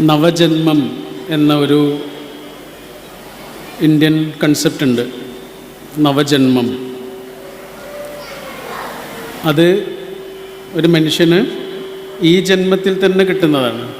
നവജന്മം എന്ന ഒരു Indian concept ഉണ്ട്. നവജന്മം. അത് ഒരു മനുഷ്യന് ഈ ജന്മത്തിൽ തന്നെ കിട്ടുന്നതാണ്.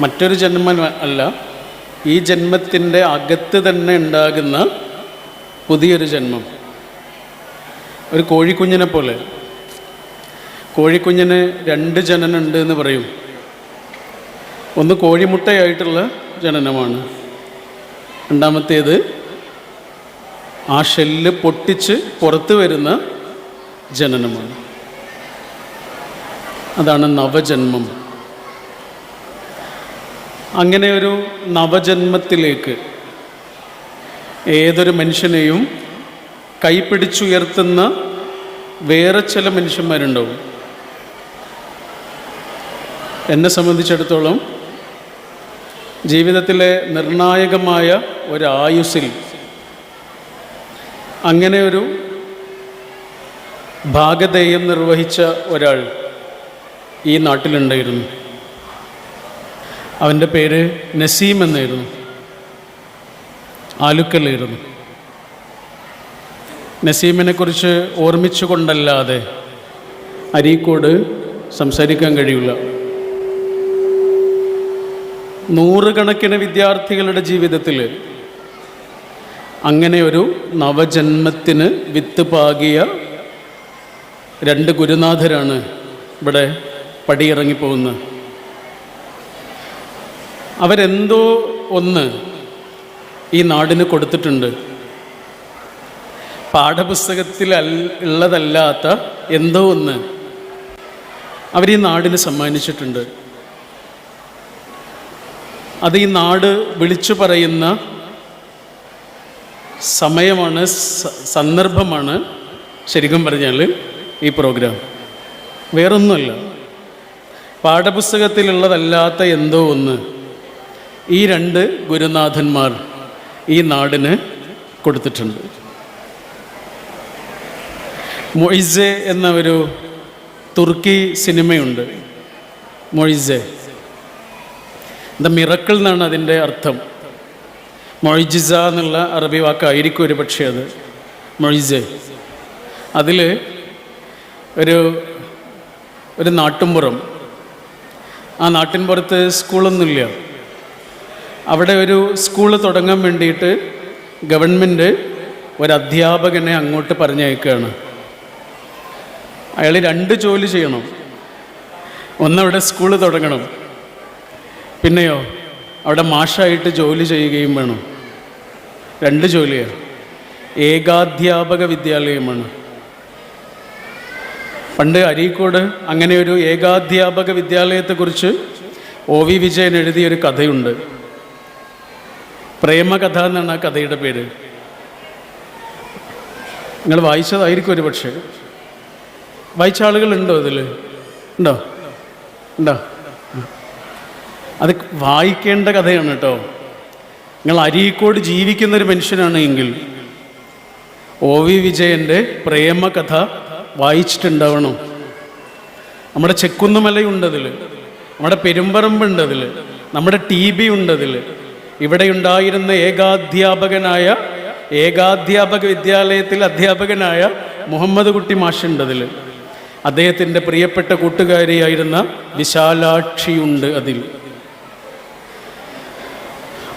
മറ്റൊരു ജന്മം അല്ല. ഈ ജന്മത്തിന്റെ അകത്ത് തന്നെ ഉണ്ടാകുന്ന പുതിയൊരു ജന്മം. ഒരു കോഴിക്കുഞ്ഞിനെ പോലെ. കോഴിക്കുഞ്ഞിന് രണ്ട് ജനനുണ്ട് എന്ന് പറയും. ഒന്ന് കോഴിമുട്ടയായിട്ടുള്ള ജനനമാണ്. രണ്ടാമത്തേത് ആ ഷെല്ല് പൊട്ടിച്ച് പുറത്തു വരുന്ന ജനനമാണ്. അതാണ് നവജന്മം. അങ്ങനെ ഒരു നവജന്മത്തിലേക്ക് ഏതൊരു മനുഷ്യനെയും കൈപ്പിടിച്ചുയർത്തുന്ന വേറെ ചില മനുഷ്യന്മാരുണ്ടാവും. എന്നെ സംബന്ധിച്ചിടത്തോളം ജീവിതത്തിലെ നിർണായകമായ ഒരായുസിൽ അങ്ങനെ ഒരു ഭാഗധേയം നിർവഹിച്ച ഒരാൾ ഈ നാട്ടിലുണ്ടായിരുന്നു. അവന്റെ പേര് നസീം എന്നായിരുന്നു. ആലുക്കല്ലായിരുന്നു. നസീമിനെ കുറിച്ച് ഓർമ്മിച്ചുകൊണ്ടല്ലാതെ അരീക്കോട് സംസാരിക്കാൻ കഴിയില്ല. നൂറുകണക്കിന് വിദ്യാർത്ഥികളുടെ ജീവിതത്തിൽ അങ്ങനെ ഒരു നവജന്മത്തിന് വിത്ത് പാകിയ രണ്ട് ഗുരുനാഥരാണ് ഇവിടെ പടിയിറങ്ങിപ്പോകുന്നത്. അവരെന്തോ ഒന്ന് ഈ നാടിന് കൊടുത്തിട്ടുണ്ട്. പാഠപുസ്തകത്തിൽ ഉള്ളതല്ലാത്ത എന്തോ ഒന്ന് അവർ ഈ നാടിന് സമ്മാനിച്ചിട്ടുണ്ട്. അത് ഈ നാട് വിളിച്ചു പറയുന്ന സമയമാണ് സന്ദർഭമാണ് ശരിക്കും പറഞ്ഞാൽ ഈ പ്രോഗ്രാം. വേറൊന്നുമല്ല. പാഠപുസ്തകത്തിലുള്ളതല്ലാത്ത എന്തോ ഒന്ന് ഈ രണ്ട് ഗുരുനാഥന്മാർ ഈ നാടിന് കൊടുത്തിട്ടുണ്ട്. മൊയ്സെ എന്ന ഒരു തുർക്കി സിനിമയുണ്ട്. മൊയ്സെ. ദ മിറക്കിൾ എന്നാണ് അതിന്റെ അർത്ഥം. മൊയ്ജിസ എന്നുള്ള അറബി വാക്കായിരിക്കും ഒരു പക്ഷേ അത്. മൊഴിജ് അതിൽ ഒരു ഒരു നാട്ടിൻപുറം. ആ നാട്ടിൻപുറത്ത് സ്കൂളൊന്നുമില്ല. അവിടെ ഒരു സ്കൂൾ തുടങ്ങാൻ വേണ്ടിയിട്ട് ഗവൺമെന്റ് ഒരു അധ്യാപകനെ അങ്ങോട്ട് പറഞ്ഞയക്കുകയാണ്. അയാൾ രണ്ട് ജോലി ചെയ്യണം. ഒന്നവിടെ സ്കൂൾ തുടങ്ങണം. പിന്നെയോ അവിടെ മാഷായിട്ട് ജോലി ചെയ്യുകയും വേണം. രണ്ട് ജോലിയാണ്. ഏകാധ്യാപക വിദ്യാലയമാണ് പണ്ട് അരീക്കോട് അങ്ങനെ ഒരു ഏകാധ്യാപക വിദ്യാലയത്തെക്കുറിച്ച് ഒ വി വിജയൻ എഴുതിയൊരു കഥയുണ്ട്. പ്രേമകഥ എന്നാണ് ആ കഥയുടെ പേര്. നിങ്ങൾ വായിച്ചതായിരിക്കും ഒരു പക്ഷേ വായിച്ച ആളുകളുണ്ടോ അതിൽ ഉണ്ടോ? ഉണ്ടോ? അത് വായിക്കേണ്ട കഥയാണ് കേട്ടോ. നിങ്ങൾ അരീക്കോട് ജീവിക്കുന്ന ഒരു മനുഷ്യനാണ് എങ്കിൽ ഒ വി വിജയന്റെ പ്രേമകഥ വായിച്ചിട്ടുണ്ടാവണം. നമ്മുടെ ചെക്കുന്നുമലയുണ്ട് അതിൽ നമ്മുടെ പെരുമ്പറമ്പുണ്ട് അതിൽ നമ്മുടെ ടി ബി ഉണ്ട് ഇവിടെ ഉണ്ടായിരുന്ന ഏകാധ്യാപകനായ ഏകാധ്യാപക വിദ്യാലയത്തിൽ അധ്യാപകനായ മുഹമ്മദ് കുട്ടി മാഷുണ്ട് അതിൽ. അദ്ദേഹത്തിന്റെ പ്രിയപ്പെട്ട കൂട്ടുകാരിയായിരുന്ന വിശാലാക്ഷിയുണ്ട് അതിൽ.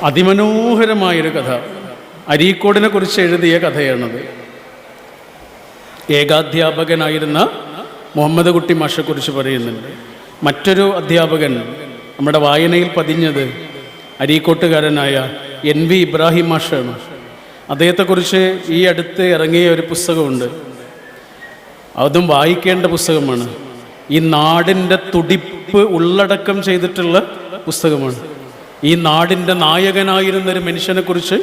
അതിമനോഹരമായൊരു കഥ. അരീക്കോടിനെ കുറിച്ച് എഴുതിയ കഥയാണത്. ഏകാധ്യാപകനായിരുന്ന മുഹമ്മദ് കുട്ടി മാഷെക്കുറിച്ച് പറയുന്നുണ്ട്. മറ്റൊരു അധ്യാപകൻ നമ്മുടെ വായനയിൽ പതിഞ്ഞത് അരീക്കോട്ടുകാരനായ എൻ വി ഇബ്രാഹിം മാഷാണ്. അദ്ദേഹത്തെക്കുറിച്ച് ഈ അടുത്ത് ഇറങ്ങിയ ഒരു പുസ്തകമുണ്ട്. അതും വായിക്കേണ്ട പുസ്തകമാണ്. ഈ നാടിന്റെ തുടിപ്പ് ഉള്ളടക്കം ചെയ്തിട്ടുള്ള പുസ്തകമാണ്. ഈ നാടിന്റെ നായകനായിരുന്ന ഒരു മനുഷ്യനെക്കുറിച്ച്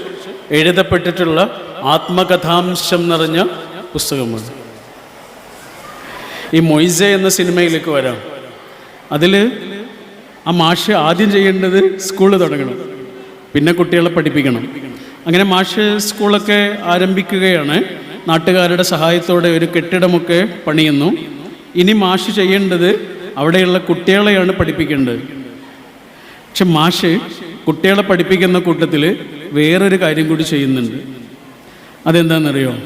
എഴുതപ്പെട്ടിട്ടുള്ള ആത്മകഥാംശം നിറഞ്ഞ പുസ്തകമാണ്. ഈ മൊയ്സെ എന്ന സിനിമയിലേക്ക് വരാം. അതിൽ ആ മാഷ് ആദ്യം ചെയ്യേണ്ടത് സ്കൂൾ തുടങ്ങണം. പിന്നെ കുട്ടികളെ പഠിപ്പിക്കണം. അങ്ങനെ മാഷ് സ്കൂളൊക്കെ ആരംഭിക്കുകയാണ്. നാട്ടുകാരുടെ സഹായത്തോടെ ഒരു കെട്ടിടമൊക്കെ പണിയുന്നു. ഇനി മാഷ് ചെയ്യേണ്ടത് അവിടെയുള്ള കുട്ടികളെയാണ് പഠിപ്പിക്കേണ്ടത്. പക്ഷെ മാഷ് കുട്ടികളെ പഠിപ്പിക്കുന്ന കൂട്ടത്തിൽ വേറൊരു കാര്യം കൂടി ചെയ്യുന്നുണ്ട്. അതെന്താണെന്നറിയോ?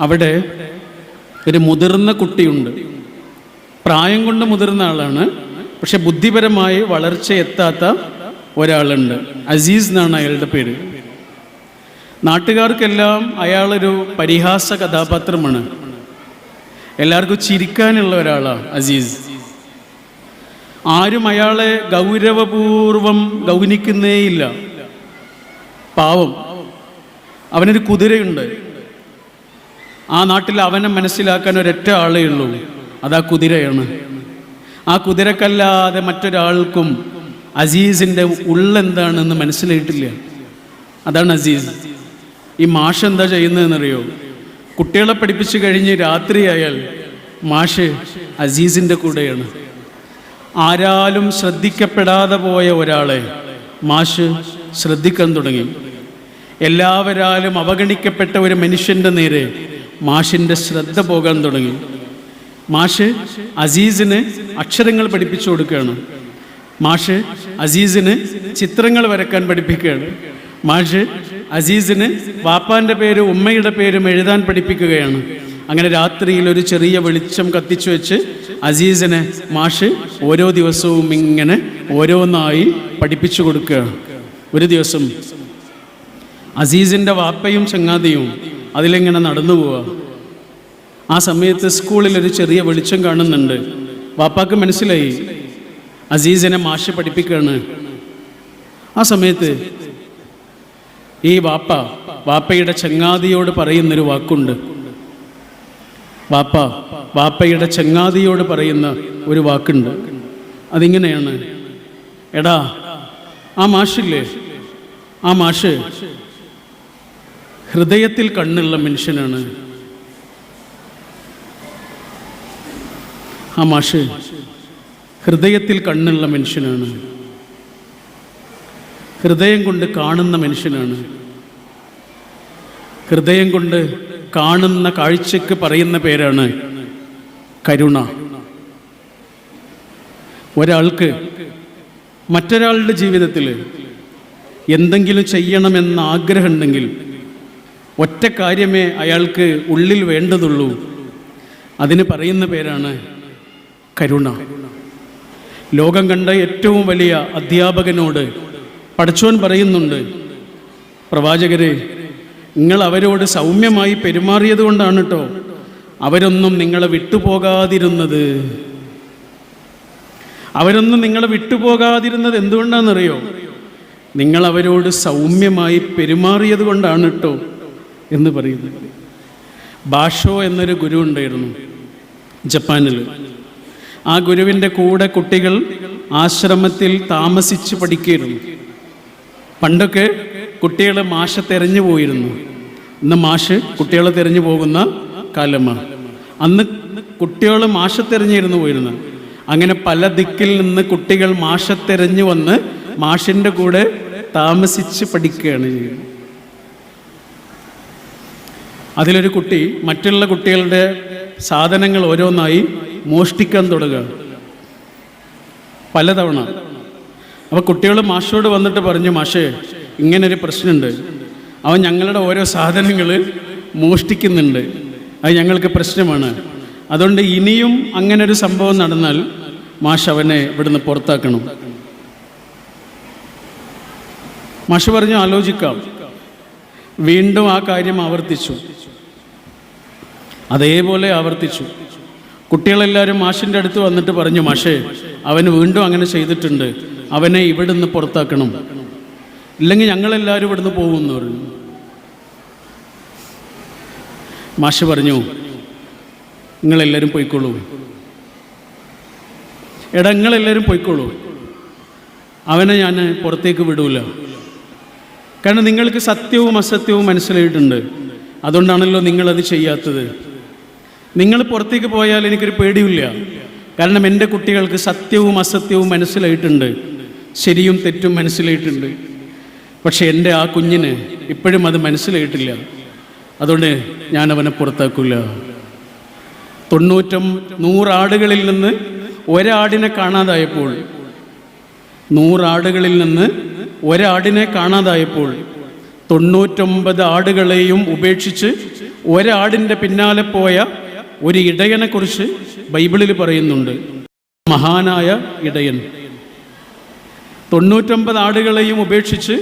അവിടെ ഒരു മുതിർന്ന കുട്ടിയുണ്ട്. പ്രായം കൊണ്ട് മുതിർന്ന ആളാണ്. പക്ഷെ ബുദ്ധിപരമായി വളർച്ച എത്താത്ത ഒരാളുണ്ട്. അസീസ് എന്നാണ് അയാളുടെ പേര്. നാട്ടുകാർക്കെല്ലാം അയാളൊരു പരിഹാസ കഥാപാത്രമാണ്. എല്ലാവർക്കും ചിരിക്കാനുള്ള ഒരാളാണ് അസീസ്. ആരും അയാളെ ഗൗരവപൂർവം ഗൗനിക്കുന്നേയില്ല. പാവം. അവനൊരു കുതിരയുണ്ട്. ആ നാട്ടിൽ അവനെ മനസ്സിലാക്കാൻ ഒരൊറ്റ ആളേ ഉള്ളൂ. അതാ കുതിരയാണ്. ആ കുതിരക്കല്ലാതെ മറ്റൊരാൾക്കും അസീസിന്റെ ഉള്ളെന്താണെന്ന് മനസ്സിലായിട്ടില്ല. അതാണ് അസീസ്. ഈ മാഷ് എന്താ ചെയ്യുന്നതെന്നറിയോ? കുട്ടികളെ പഠിപ്പിച്ചു കഴിഞ്ഞ് രാത്രിയായാൽ മാഷ് അസീസിന്റെ കൂടെയാണ്. ആരാലും ശ്രദ്ധിക്കപ്പെടാതെ പോയ ഒരാളെ മാഷ് ശ്രദ്ധിക്കാൻ തുടങ്ങി. എല്ലാവരാലും അവഗണിക്കപ്പെട്ട ഒരു മനുഷ്യന്റെ നേരെ മാഷിന്റെ ശ്രദ്ധ പോകാൻ തുടങ്ങി. മാഷ് അസീസിന് അക്ഷരങ്ങൾ പഠിപ്പിച്ചു കൊടുക്കുകയാണ്. മാഷ് അസീസിന് ചിത്രങ്ങൾ വരക്കാൻ പഠിപ്പിക്കുകയാണ്. മാഷ് അസീസിന് വാപ്പാന്റെ പേര് ഉമ്മയുടെ പേരും എഴുതാൻ പഠിപ്പിക്കുകയാണ്. അങ്ങനെ രാത്രിയിൽ ഒരു ചെറിയ വെളിച്ചം കത്തിച്ചു വെച്ച് അസീസിനെ മാഷ് ഓരോ ദിവസവും ഇങ്ങനെ ഓരോന്നായി പഠിപ്പിച്ചു കൊടുക്കുക. ഒരു ദിവസം അസീസിന്റെ വാപ്പയും ചങ്ങാതിയും അതിലിങ്ങനെ നടന്നു പോവുക. ആ സമയത്ത് സ്കൂളിൽ ഒരു ചെറിയ വെളിച്ചം കാണുന്നുണ്ട്. വാപ്പാക്ക് മനസ്സിലായി. അസീസിനെ മാഷ് പഠിപ്പിക്കുകയാണ്. ആ സമയത്ത് ഈ വാപ്പ വാപ്പയുടെ ചങ്ങാതിയോട് പറയുന്നൊരു വാക്കുണ്ട്. വാപ്പ വാപ്പയുടെ ചങ്ങാതിയോട് പറയുന്ന ഒരു വാക്കുണ്ട്. അതിങ്ങനെയാണ്. എടാ ആ മാഷില്ലേ? ആ മാഷ് ഹൃദയത്തിൽ കണ്ണുള്ള മനുഷ്യനാണ്. ആ മാഷ് ഹൃദയത്തിൽ കണ്ണുള്ള മനുഷ്യനാണ്. ഹൃദയം കൊണ്ട് കാണുന്ന മനുഷ്യനാണ്. ഹൃദയം കൊണ്ട് കാണുന്ന കാഴ്ചക്ക് പറയുന്ന പേരാണ് കരുണ. ഒരാൾക്ക് മറ്റൊരാളുടെ ജീവിതത്തിൽ എന്തെങ്കിലും ചെയ്യണമെന്ന ആഗ്രഹമുണ്ടെങ്കിൽ ഒറ്റ കാര്യമേ അയാൾക്ക് ഉള്ളിൽ വേണ്ടതുള്ളൂ. അതിന് പറയുന്ന പേരാണ് കരുണ. ലോകം കണ്ട ഏറ്റവും വലിയ അധ്യാപകനോട് പഠിച്ചോൻ പറയുന്നുണ്ട്. പ്രവാചകരെ നിങ്ങൾ അവരോട് സൗമ്യമായി പെരുമാറിയത് കൊണ്ടാണ് കേട്ടോ അവരൊന്നും നിങ്ങളെ വിട്ടുപോകാതിരുന്നത്. അവരൊന്നും നിങ്ങളെ വിട്ടുപോകാതിരുന്നത് എന്തുകൊണ്ടാണെന്നറിയോ? നിങ്ങൾ അവരോട് സൗമ്യമായി പെരുമാറിയത് കൊണ്ടാണ് കേട്ടോ എന്ന് പറയുന്നത്. ഭാഷോ എന്നൊരു ഗുരു ഉണ്ടായിരുന്നു ജപ്പാനിൽ. ആ ഗുരുവിന്റെ കൂടെ കുട്ടികൾ ആശ്രമത്തിൽ താമസിച്ച് പഠിക്കുകയായിരുന്നു. പണ്ടൊക്കെ കുട്ടികളെ മാഷ തെരഞ്ഞു പോയിരുന്നു. ഇന്ന് മാഷ് കുട്ടികളെ തിരഞ്ഞു പോകുന്ന കാലമാണ്. അന്ന് കുട്ടികൾ മാഷ തിരഞ്ഞിരുന്നു പോയിരുന്നു. അങ്ങനെ പല ദിക്കിൽ നിന്ന് കുട്ടികൾ മാഷ തെരഞ്ഞു വന്ന് മാഷിന്റെ കൂടെ താമസിച്ച് പഠിക്കുകയാണ് ചെയ്യുന്നത്. അതിലൊരു കുട്ടി മറ്റുള്ള കുട്ടികളുടെ സാധനങ്ങൾ ഓരോന്നായി മോഷ്ടിക്കാൻ തുടങ്ങുകയാണ് പലതവണ. അപ്പോൾ കുട്ടികൾ മാഷോട് വന്നിട്ട് പറഞ്ഞു മാഷേ ഇങ്ങനൊരു പ്രശ്നമുണ്ട്. അവൻ ഞങ്ങളുടെ ഓരോ സാധനങ്ങൾ മോഷ്ടിക്കുന്നുണ്ട്. അത് ഞങ്ങൾക്ക് പ്രശ്നമാണ്. അതുകൊണ്ട് ഇനിയും അങ്ങനെ ഒരു സംഭവം നടന്നാൽ മാഷ് അവനെ ഇവിടുന്ന് പുറത്താക്കണം. മാഷ് പറഞ്ഞു ആലോചിക്കാം. വീണ്ടും ആ കാര്യം ആവർത്തിച്ചു. അതേപോലെ ആവർത്തിച്ചു. കുട്ടികളെല്ലാവരും മാഷിന്റെ അടുത്ത് വന്നിട്ട് പറഞ്ഞു മാഷേ അവന് വീണ്ടും അങ്ങനെ ചെയ്തിട്ടുണ്ട്. അവനെ ഇവിടുന്ന് പുറത്താക്കണം. ഇല്ലെങ്കിൽ ഞങ്ങളെല്ലാവരും ഇവിടുന്ന് പോകുമെന്ന് പറഞ്ഞു മാഷ് പറഞ്ഞു നിങ്ങളെല്ലാവരും പോയിക്കോളൂ. എടാ നിങ്ങളെല്ലാവരും പോയിക്കോളൂ. അവനെ ഞാൻ പുറത്തേക്ക് വിടൂല. കാരണം നിങ്ങൾക്ക് സത്യവും അസത്യവും മനസ്സിലായിട്ടുണ്ട്. അതുകൊണ്ടാണല്ലോ നിങ്ങളത് ചെയ്യാത്തത്. നിങ്ങൾ പുറത്തേക്ക് പോയാൽ എനിക്കൊരു പേടിയില്ല കാരണം എന്റെ കുട്ടികൾക്ക് സത്യവും അസത്യവും മനസ്സിലായിട്ടുണ്ട്. ശരിയും തെറ്റും മനസ്സിലായിട്ടുണ്ട്. പക്ഷെ എന്റെ ആ കുഞ്ഞിന് ഇപ്പോഴും അത് മനസ്സിലായിട്ടില്ല. അതുകൊണ്ട് ഞാൻ അവനെ പുറത്താക്കില്ല തൊണ്ണൂറ്റം നൂറാടുകളിൽ നിന്ന് ഒരാടിനെ കാണാതായപ്പോൾ നൂറാടുകളിൽ നിന്ന് ഒരാടിനെ കാണാതായപ്പോൾ തൊണ്ണൂറ്റൊമ്പത് ആടുകളെയും ഉപേക്ഷിച്ച് ഒരാടിന്റെ പിന്നാലെ പോയ ഒരു ഇടയനെക്കുറിച്ച് ബൈബിളിൽ പറയുന്നുണ്ട്. മഹാനായ ഇടയൻ. തൊണ്ണൂറ്റൊമ്പത് ആടുകളെയും ഉപേക്ഷിച്ച്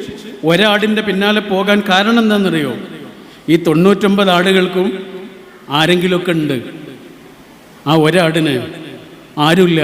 ഒരാടിന്റെ പിന്നാലെ പോകാൻ കാരണം എന്താണെന്നറിയോ? ഈ തൊണ്ണൂറ്റൊമ്പത് ആടുകൾക്കും ആരെങ്കിലുമൊക്കെ ഉണ്ട്. ആ ഒരാടിന് ആരുമില്ല.